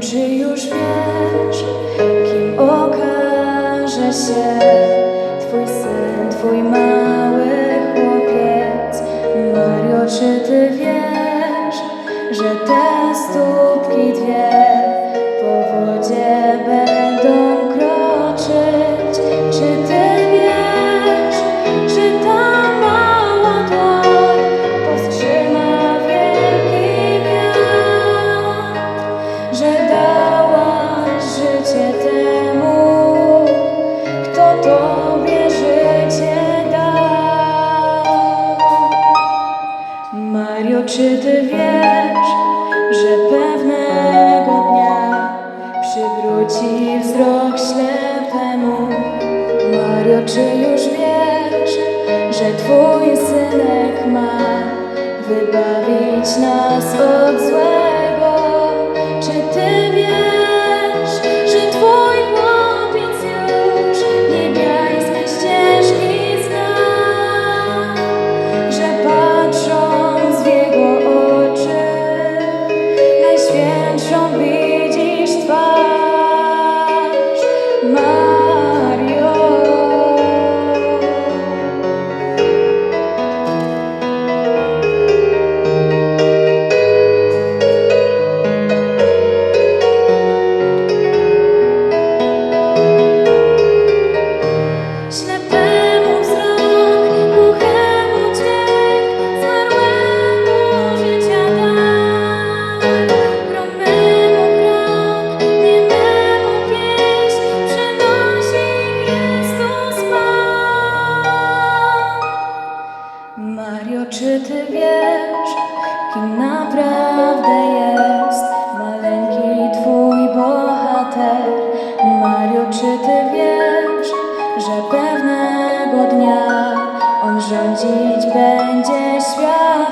czy już wiesz, kim okaże się Twój syn, Twój mały chłopiec? Mario, czy Ty wiesz, że te stópki dwie czy Ty wiesz, że pewnego dnia przywróci wzrok ślepemu? Mario, czy już wiesz, że Twój synek ma wybawić nas od złego? Mario, czy Ty wiesz, kim naprawdę jest maleńki Twój bohater? Mario, czy Ty wiesz, że pewnego dnia On rządzić będzie świat?